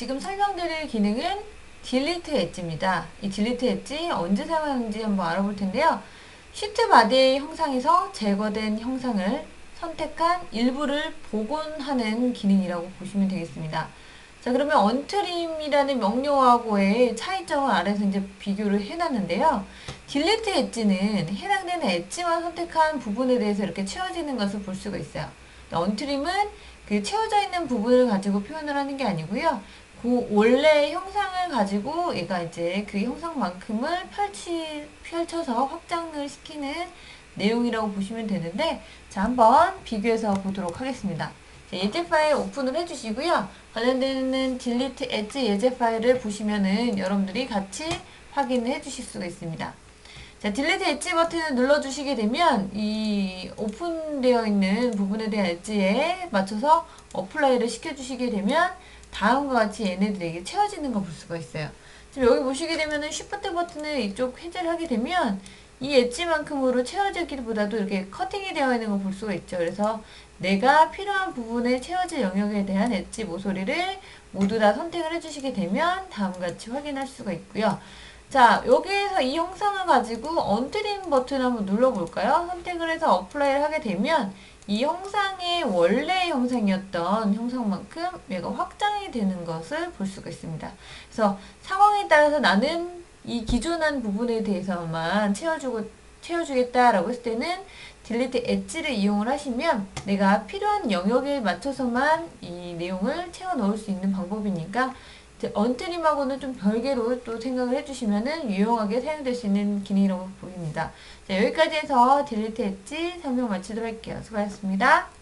지금 설명드릴 기능은 딜리트 엣지입니다. 이 딜리트 엣지 언제 사용하는지 한번 알아볼 텐데요. 시트 바디의 형상에서 제거된 형상을 선택한 일부를 복원하는 기능이라고 보시면 되겠습니다. 자 그러면 언트림이라는 명령어하고의 차이점을 아래서 이제 비교를 해놨는데요. 딜리트 엣지는 해당되는 엣지만 선택한 부분에 대해서 이렇게 채워지는 것을 볼 수가 있어요. 언트림은 그 채워져 있는 부분을 가지고 표현을 하는 게 아니고요. 그 원래 형상을 가지고 얘가 이제 그 형상만큼을 펼치, 펼쳐서 확장을 시키는 내용이라고 보시면 되는데 자 한번 비교해서 보도록 하겠습니다. 자, 예제 파일 오픈을 해주시고요. 관련되는 딜리트 엣지 예제 파일을 보시면은 여러분들이 같이 확인을 해주실 수가 있습니다. 자, 딜리트 엣지 버튼을 눌러주시게 되면 이 오픈되어 있는 부분에 대한 엣지에 맞춰서 어플라이를 시켜주시게 되면 다음과 같이 얘네들에게 채워지는 거 볼 수가 있어요. 지금 여기 보시게 되면은 쉬프트 버튼을 이쪽 해제를 하게 되면 이 엣지만큼으로 채워지기보다도 이렇게 커팅이 되어 있는 거볼 수가 있죠. 그래서 내가 필요한 부분에 채워질 영역에 대한 엣지 모서리를 모두 다 선택을 해주시게 되면 다음과 같이 확인할 수가 있고요. 자, 여기에서 이 형상을 가지고 언트림 버튼 한번 눌러볼까요? 선택을 해서 어플라이를 하게 되면 이 형상의 원래 형상이었던 형상만큼 얘가 확장이 되는 것을 볼 수가 있습니다. 그래서 상황에 따라서 나는 이 기존한 부분에 대해서만 채워주고, 채워주겠다라고 했을 때는 딜리트 엣지를 이용을 하시면 내가 필요한 영역에 맞춰서만 이 내용을 채워 넣을 수 있는 방법이니까 언트림하고는 좀 별개로 또 생각을 해주시면은 유용하게 사용될 수 있는 기능이라고 보입니다. 자, 여기까지 해서 딜리트 엣지 설명 마치도록 할게요. 수고하셨습니다.